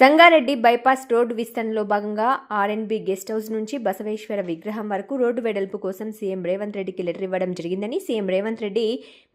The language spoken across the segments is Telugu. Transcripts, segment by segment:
సంగారెడ్డి బైపాస్ రోడ్డు విస్తరణలో భాగంగా ఆర్ఎన్బి గెస్ట్ హౌస్ నుంచి బసవేశ్వర విగ్రహం వరకు రోడ్డు వెడల్పు కోసం సీఎం రేవంత్ రెడ్డికి లెటర్ ఇవ్వడం జరిగిందని సీఎం రేవంత్ రెడ్డి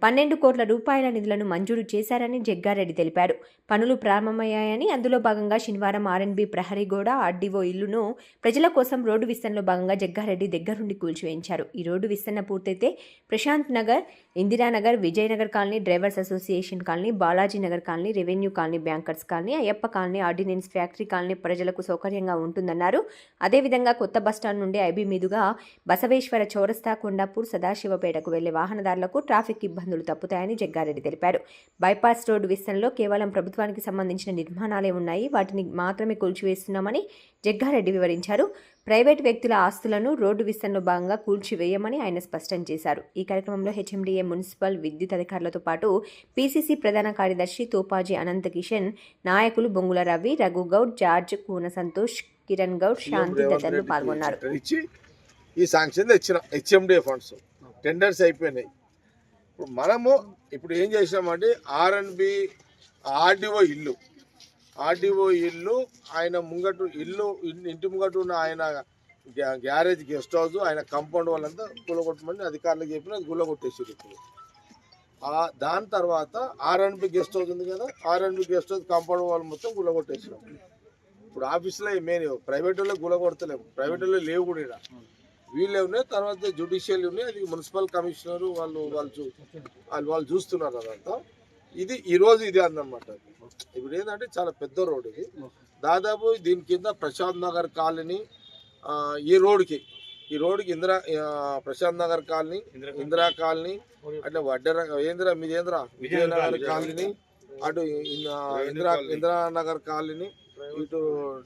పన్నెండు కోట్ల రూపాయల నిధులను మంజూరు చేశారని జగ్గారెడ్డి తెలిపారు. పనులు ప్రారంభమయ్యాయని అందులో భాగంగా శనివారం ఆర్ఎన్బి ప్రహరీ గోడ ఆర్డీఓ ఇల్లును ప్రజల కోసం రోడ్డు విస్తరణలో భాగంగా జగ్గారెడ్డి దగ్గరుండి కూల్చివేయించారు. ఈ రోడ్డు విస్తరణ పూర్తయితే Prashant Nagar Indiranagar Vijayanagar colony drivers association colony Balaji Nagar colony revenue colony bankers colony Ayyappa colony ordinance factory colony ప్రజలకు సౌకర్యంగా ఉంటుందన్నారు. అదేవిధంగా కొత్త బస్టాండ్ నుండి ఐబీ మీదుగా బసవేశ్వర చౌరస్తా కొండాపూర్ సదాశివపేటకు వెళ్ళే వాహనదారులకు ట్రాఫిక్ ఇబ్బందులు తప్పుతాయని జగ్గారెడ్డి తెలిపారు. బైపాస్ రోడ్డు విస్తరణలో కేవలం ప్రభుత్వానికి సంబంధించిన నిర్మాణాలే ఉన్నాయి. వాటిని మాత్రమే కూల్చివేస్తున్నామని జగ్గారెడ్డి వివరించారు. ప్రైవేట్ వ్యక్తుల ఆస్తులను రోడ్డు విస్తరణలో భాగంగా కూల్చివేయమని ఆయన స్పష్టం చేశారు. ఈ కార్యక్రమంలో హెచ్ఎండిఏ మున్సిపల్ విద్యుత్ అధికారులతో పాటు పీసీసీ ప్రధాన కార్యదర్శి తోపాజీ అనంత కిషన్ నాయకులు బొంగుల రవి రఘుగౌడ్ జార్జ్ కూన సంతోష్ కిరణ్ గౌడ్ శాంతి తదితరులు పాల్గొన్నారు. ఇచ్చి ఈ శాంక్షన్ తెచ్చిన హెచ్ఎండిఏ ఫండ్స్ టెండర్స్ అయిపోయినాయి. ఇప్పుడు మనము ఇప్పుడు ఏం చేసినామంటే ఆర్ఎన్బి ఆర్డీఓ ఇల్లు. ఆర్డీఓ ఇల్లు ఆయన ముంగటు ఇల్లు ఇంటి ముంగటు ఉన్న ఆయన గ్యా- గ్యారేజ్ గెస్ట్ హౌస్ ఆయన కాంపౌండ్ వాళ్ళంతా గుల్లగొట్టమని అధికారులకు చెప్పిన అది గుల్లగొట్టేసారు ఇప్పుడు. దాని తర్వాత ఆర్ఎన్బి గెస్ట్ హౌస్ ఉంది కదా ఆర్ఎన్బి గెస్ట్ హౌస్ కాంపౌండ్ వాళ్ళు మొత్తం గుల్లగొట్టేసారు ఇప్పుడు ఆఫీసులో మెయిన్ ప్రైవేట్ వాళ్ళు గులగొడతలేము ప్రైవేట్ వాళ్ళు లేవు కూడా ఈడ. వీళ్ళే ఉన్నాయి తర్వాత జ్యుడిషియల్ ఉన్నాయి అది మున్సిపల్ కమిషనర్ వాళ్ళు వాళ్ళు చూ వాళ్ళు వాళ్ళు చూస్తున్నారు అదంతా. ఇది ఈరోజు ఇది అందనమాట ఇప్పుడు ఏంటంటే చాలా పెద్ద రోడ్ ఇది. దాదాపు దీని కింద ప్రశాంత్ నగర్ కాలనీ ఈ రోడ్కి ఈ రోడ్కి ఇందిరా ప్రశాంత్ నగర్ కాలనీ ఇందిరా కాలనీ. అట్లా వడ్డర ఏంద్రా మీది ఏంద్రా? విజయనగర్ కాలనీ. అటు ఇందిరా ఇందిరా నగర్ కాలనీ ఇటు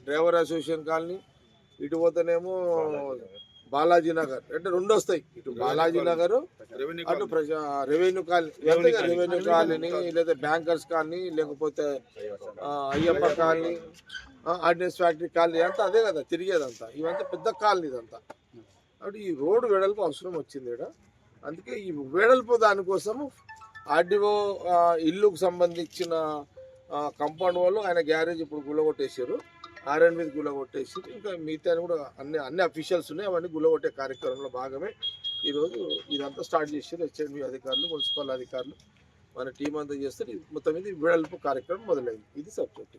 డ్రైవర్ అసోసియేషన్ కాలనీ ఇటు పోతేనేమో బాలాజీ నగర్ అంటే రెండు వస్తాయి. ఇటు బాలాజీ నగర్ అటు ప్రజా రెవెన్యూ కాలనీ రెవెన్యూ కాలనీ. లేదా బ్యాంకర్స్ కాలనీ లేకపోతే Ayyappa colony ordinance factory colony అంతా అదే కదా తిరిగేదంతా. ఇవంతా పెద్ద కాలనీ ఇదంతా కాబట్టి ఈ రోడ్డు వెడల్పు అవసరం వచ్చింది ఇక్కడ అందుకే ఈ వెడల్పు దానికోసము ఆర్డీఓ ఇల్లుకు సంబంధించిన కంపౌండ్ వాళ్ళు ఆయన గ్యారేజ్ ఇప్పుడు గుల్లగొట్టేశారు. ఆర్ఎన్ మీద గుల్లగొట్టేసి ఇంకా మిగతా కూడా అన్ని అన్ని అఫీషియల్స్ ఉన్నాయి. అవన్నీ గుల్లగొట్టే కార్యక్రమంలో భాగమే. ఈరోజు ఇదంతా స్టార్ట్ చేశారు. హెచ్ఎండి అధికారులు మున్సిపల్ అధికారులు మన టీం అంతా చేస్తే మొత్తం మీద వెడల్పు కార్యక్రమం మొదలైంది. ఇది సబ్జెక్ట్.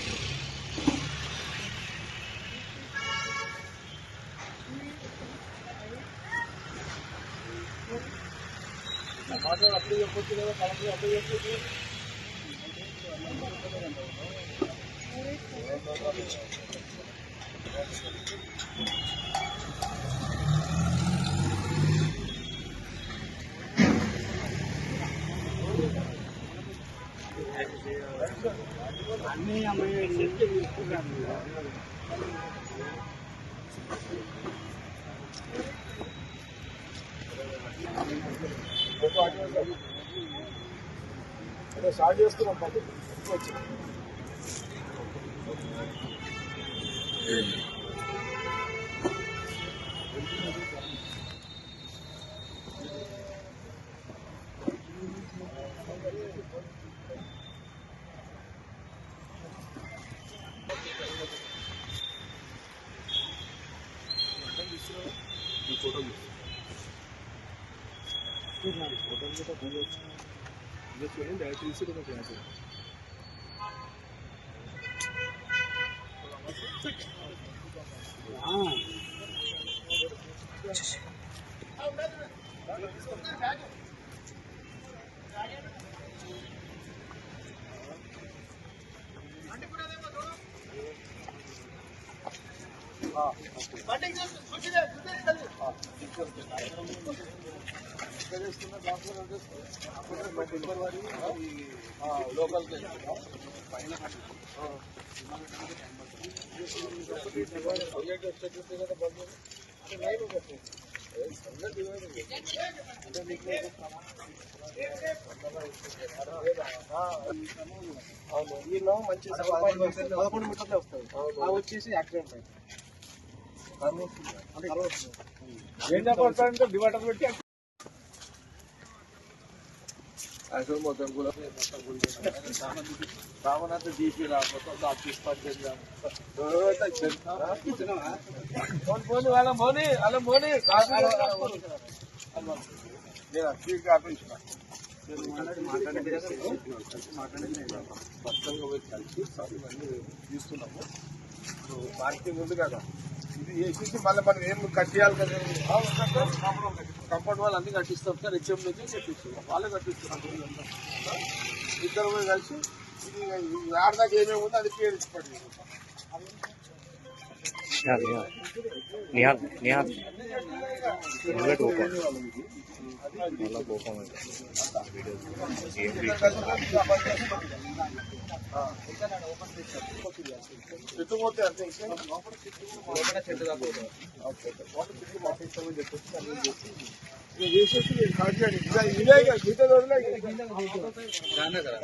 మాట్లాడు అప్పుడు చెప్పొచ్చు కదా కలెక్టర్ అప్పుడు చెప్పొచ్చు అదే స్టార్ట్ చేస్తున్నాం పది. వచ్చి లోకల్ పైన అవును వీళ్ళు మంచి పదకొండు మీటర్లే వస్తాయి అవి వచ్చేసి యాక్సిడెంట్ అయింది ఏం చెప్పాలంటే డివైడర్ పెట్టి అసలు మొత్తం కూడా రామనాథ డీపీ రాకపోతే ఆఫీస్ పద్ధతి మోని వాళ్ళ మోని వాళ్ళ మోని నేను అక్కడికి కాపించిన స్పష్టంగా పోయి కలిసి సార్ ఇవన్నీ తీసుకున్నాము ఇప్పుడు మార్కెటింగ్ ఉంది కదా ఇది వేసేసి మళ్ళీ మనం ఏం కట్టేయాలి కదా? కంపౌండ్ వాళ్ళు అన్ని కట్టిస్తాం సార్ హెచ్ఎం నుంచి కట్టిస్తున్నాం వాళ్ళే కట్టిస్తున్నాం ఇద్దరు పోయి కలిసి ఇది ఆడదాకా ఏమేమి ఉందో అది పేరు ఇచ్చిపడి నిహాల్ నిహాల్. ఓపెన్ చెట్టు పోతే. అంతే ఇంకా చెట్టు చెట్టు మాట్లాడతామని చెప్పేసి అన్ని చేసి చేసేసి నేను చేయండి ఇదే ఇదే ఇక గీత రోడ్లో దాన్నే కదా.